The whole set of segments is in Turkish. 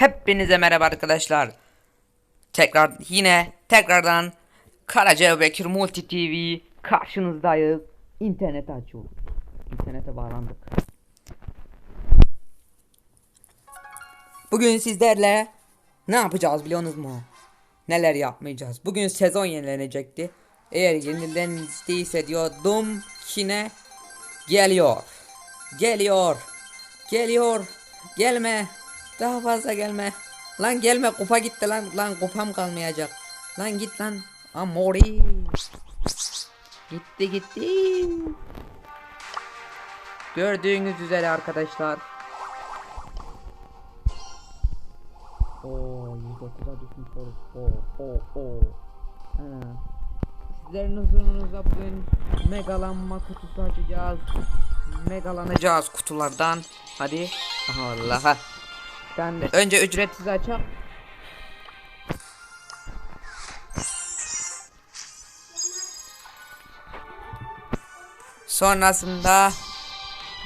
Hepinize merhaba arkadaşlar. Tekrar yine tekrardan Karaca Bekir Multi TV karşınızdayız. İnternet açıyoruz. İnternete bağlandık. Bugün sizlerle ne yapacağız biliyorsunuz mu? Neler yapmayacağız? Bugün sezon yenilenecekti. Eğer yenilenmiştiyse diyordum yine geliyor. Geliyor. Geliyor. Gelme. Daha fazla gelme. Lan gelme kupa gitti lan. Lan kupam kalmayacak. Lan git lan. Amori. Gitti gitti. Gördüğünüz üzere arkadaşlar. Oo 130'a düşmüş olduk. Oo oo oo. Ana. Sizlerin huzurunuzda bugün megalanma kutusu açacağız. Megalanacağız kutulardan. Hadi. Allah'a. Ben de önce ücretsiz açalım. Sonrasında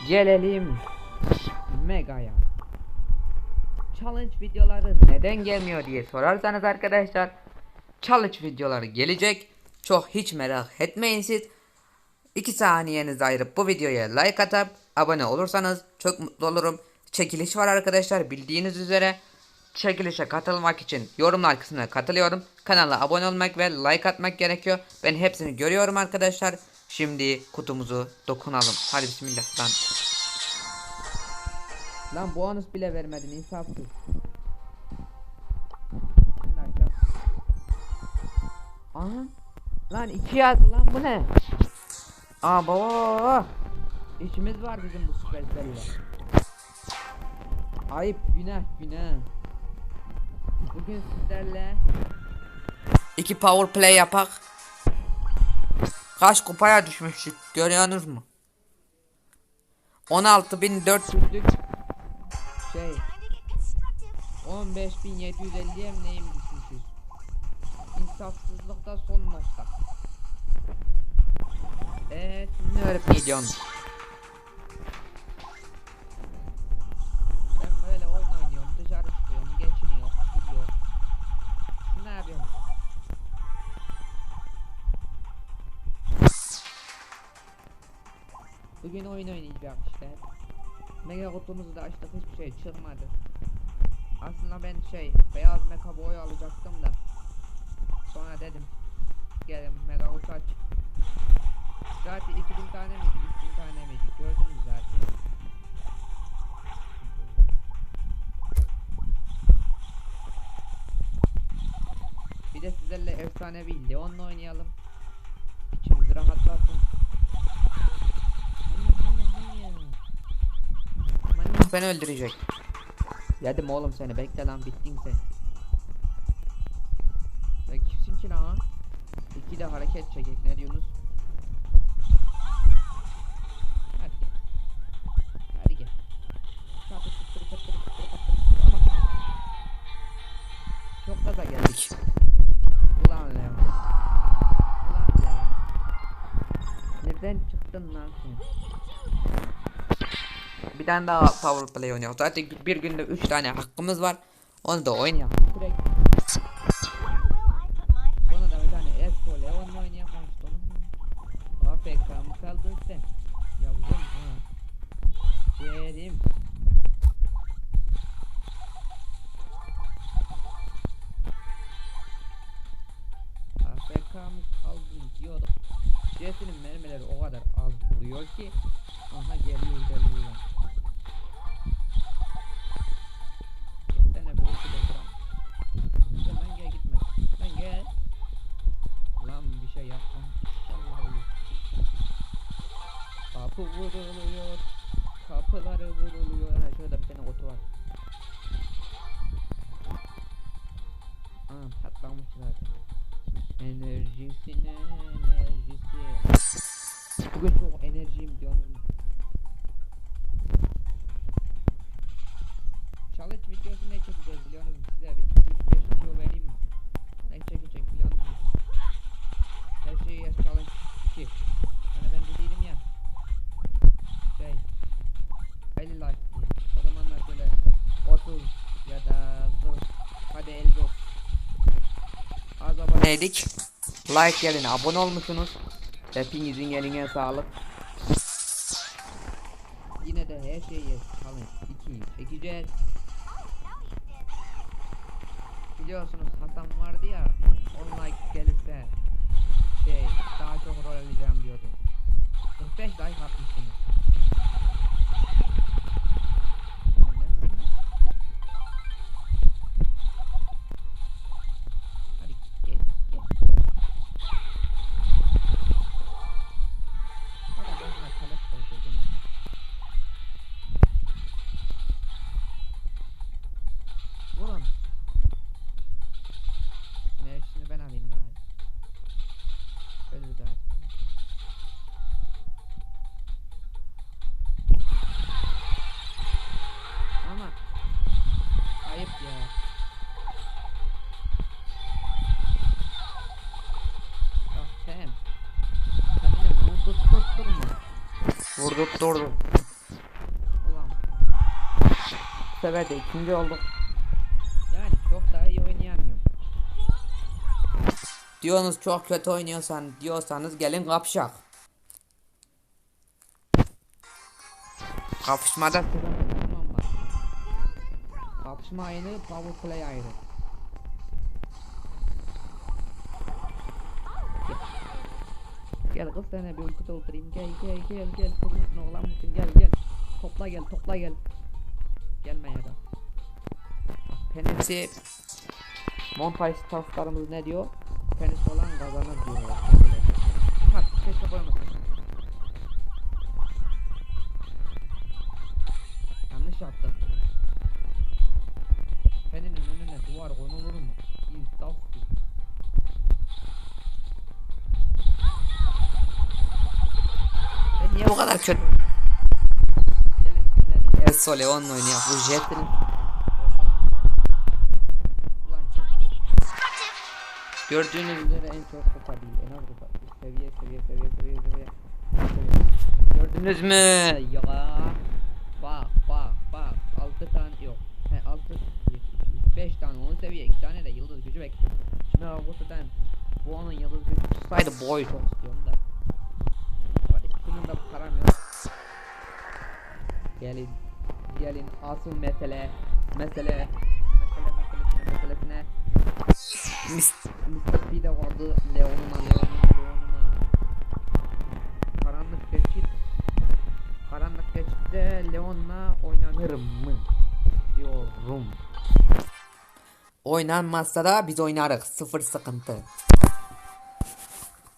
gelelim Mega'ya. Challenge videoları neden gelmiyor diye sorarsanız arkadaşlar challenge videoları gelecek. Çok hiç merak etmeyin siz. 2 saniyenizi ayırıp bu videoya like atıp abone olursanız çok mutlu olurum. Çekiliş var arkadaşlar bildiğiniz üzere. Çekilişe katılmak için yorumlar kısmına katılıyorum. Kanala abone olmak ve like atmak gerekiyor. Ben hepsini görüyorum arkadaşlar. Şimdi kutumuzu dokunalım. Hadi bismillah lan. Lan bonus bile vermedin insafsız. Aha. Lan iki yazdı lan bu ne? Aa baba. İşimiz var bizim bu süperselle. Ayıp günah günah. Bugün sizlerle iki power play yapak. Kaç kupaya düşmüştük görüyorsunuz mu? 16.400'lük şey 15.750'ye mi neyim düşmüşüz? İnsafsızlıkta son nokta. Eee siz ne öğretmeye Bugün oyun oynayacağım işte. Mega kutumuzu da açtık hiçbir şey çıkmadı. Aslında ben şey beyaz mecha boy alacaktım da. Sonra dedim gelin mega kutu aç. Zaten 2000 tane miydi? 3000 tane miydi? Gördünüz zaten. Bir de sizlerle efsanevi Leon'la oynayalım. İçimiz rahatlasın. Manyak beni öldürecek. Yedim oğlum seni bekle lan bittin sen. Sen kimsin ki lan? İki de hareket çekek ne diyorsunuz? Bir tane daha power play oynuyor. Zaten bir günde 3 tane hakkımız var. Onu da oynayalım. Kapı vuruluyor. Kapıları vuruluyor. Ha şurada bir tane otu var. Aa patlamış zaten. Enerjisine enerjisi. Bugün çok enerjiyim diyorsunuz mu? Challenge videosu ne çekeceğiz biliyor musunuz? Size bir 2 3 5 video vereyim mi? Ne çekecek biliyor musunuz? Her şeyi yaz challenge 2. Hadi Elbo. Az aboneydik. Like yerine abone olmuşsunuz. Hepinizin eline sağlık. Yine de her şeyi kalın. İkiyi çekeceğiz. Biliyorsunuz Hasan vardı ya. Online gelirse şey daha çok rol alacağım diyordu. 45 like sefer de ikinci olduk. Yani çok daha iyi oynayamıyorum. Diyorsunuz çok kötü oynuyorsan diyorsanız gelin kapışak. Kapışmada. Kapışma ayrı, power play ayrı. Gel. Kız sana bir uykuda oturayım. Gel gel gel gel. Kızın oğlan mısın? Gel gel. Topla gel topla gel. Gelme ya da. Penisi montaj stafflarımız ne diyor? Penis olan kazanır diyorlar. Bak keşke koymasın. Yanlış yaptım. Peninin önüne duvar konulur mu? İnsafsız. Ben niye bu kadar kötü? Gelin sizinle bir El Sole onunla oynuyor. Bu Jet'in. Gördüğünüz üzere en çok kupa değil. En az kupa. Seviye seviye seviye seviye seviye. Gördünüz mü? Ya. Bak bak bak. 6 tane yok. He 6 5 tane 10 seviye 2 tane de yıldız gücü bekliyorum. Şimdi kutudan bu onun yıldız gücü tutsaydı boy çok istiyorum da. Ama Bunun da param yok. Gelin. Gelin asıl mesele. Mesele. Mesele meselesine meselesine. Mr. P de vardı. Leon'una Leon'una Leon'una. Karanlık geçit. Karanlık geçitte Leon'la oynanırım mı? Diyorum. Oynanmazsa da biz oynarız. Sıfır sıkıntı.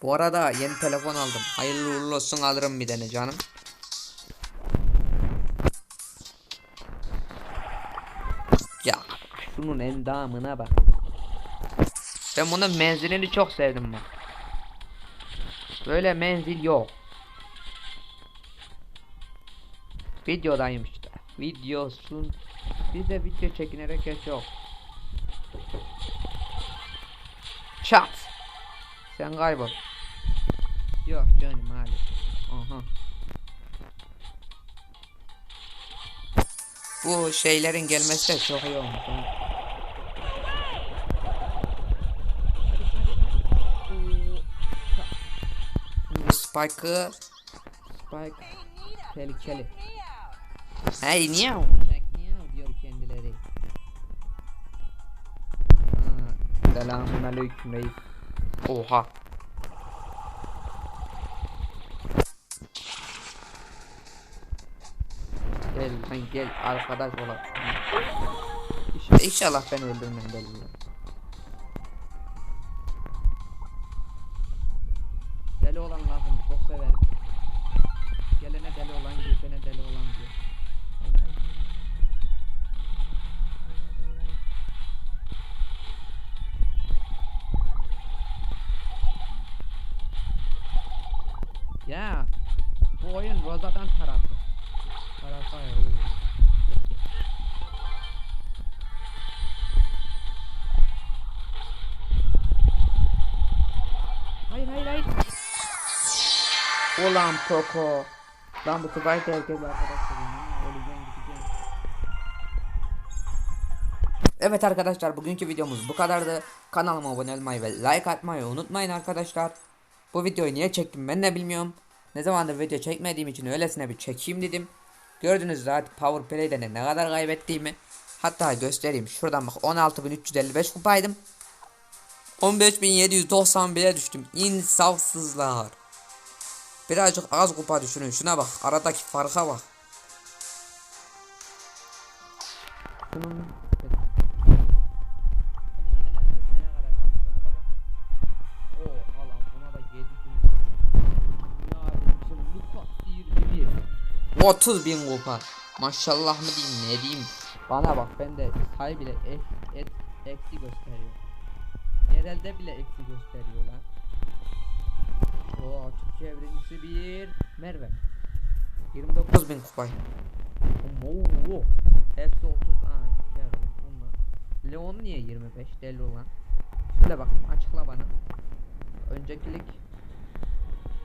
Bu arada yeni telefon aldım. Hayırlı uğurlu olsun alırım bir tane canım. Şunun endamına bak. Ben bunun menzilini çok sevdim bak. Böyle menzil yok. Videodayım işte. Videosun. Biz de video çekinerek geç yok. Çat. Sen kaybol. Yok canım maalesef. Aha. Bu şeylerin gelmesi çok iyi olmuş. ha. Spike'ı Spike tehlikeli. Hey niye? Diyor kendileri. Selamun aleyküm reis. Oha. Gel lan gel arkadaş olalım. İnşallah, inşallah ben öldürmem deli. Severim. Gelene deli olan geçene deli olan diyor. Ya bu oyun Roza'dan taraflı. Tarafa ya. Ulan Poco. Lan bu Tugay da. Evet arkadaşlar bugünkü videomuz bu kadardı. Kanalıma abone olmayı ve like atmayı unutmayın arkadaşlar. Bu videoyu niye çektim ben de bilmiyorum. Ne zamandır video çekmediğim için öylesine bir çekeyim dedim. Gördünüz zaten Power Play'de de ne kadar kaybettiğimi. Hatta göstereyim. Şuradan bak 16.355 kupaydım. 15.791'e düştüm. İnsafsızlar. Birazcık az kupa düşünün. Şuna bak. Aradaki farka bak. Şunun Oo, alan buna da 7 gün var. Ya demişim Lucas 21. 30 bin kupa. Maşallah mı diyeyim ne diyeyim. Bana bak ben de say bile ek, eksi gösteriyor. Yerelde bile eksi gösteriyor Birincisi bir Merve. 29 bin kupay. Oo, hepsi 30. Aa, şey onlar. Leon niye 25 deli olan? Şöyle bakayım açıkla bana. Önceki lig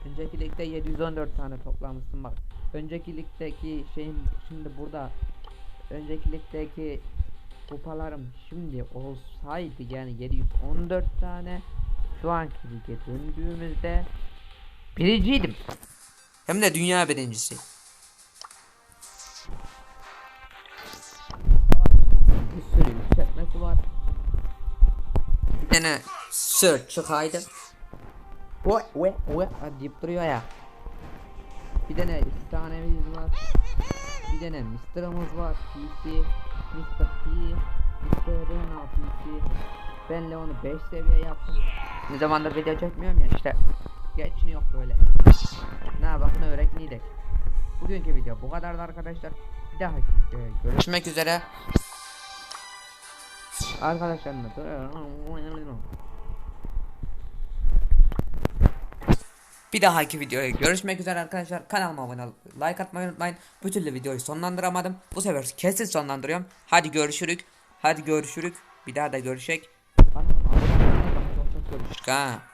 Önceki ligde 714 tane toplamışsın bak. Önceki ligdeki şeyim şimdi burada önceki ligdeki kupalarım şimdi olsaydı yani 714 tane şu anki lige döndüğümüzde birinciydim. Hem de dünya birincisi. Bir sürü yükseltmesi var. Bir tane sır çıkaydı. Oy oy oy deyip duruyor ya. Bir tane istanemiz var. Bir tane Mr'ımız var. PC, Mr. P, Mr. Rena PC. Ben Leon'u 5 seviye yaptım. Ne zamandır video çekmiyorum ya işte. Geçiniyor böyle. Ne yapalım öğretmeydik. Bugünkü video bu kadardı arkadaşlar. Bir dahaki videoya görüşmek üzere. Arkadaşlarımla Bir dahaki videoya görüşmek üzere arkadaşlar. Kanalıma abone olup like atmayı unutmayın. Bu türlü videoyu sonlandıramadım. Bu sefer kesin sonlandırıyorum. Hadi görüşürük. Hadi görüşürük. Bir daha da görüşek. Kanalıma abone olmayı unutmayın. Çok çok görüşürük ha.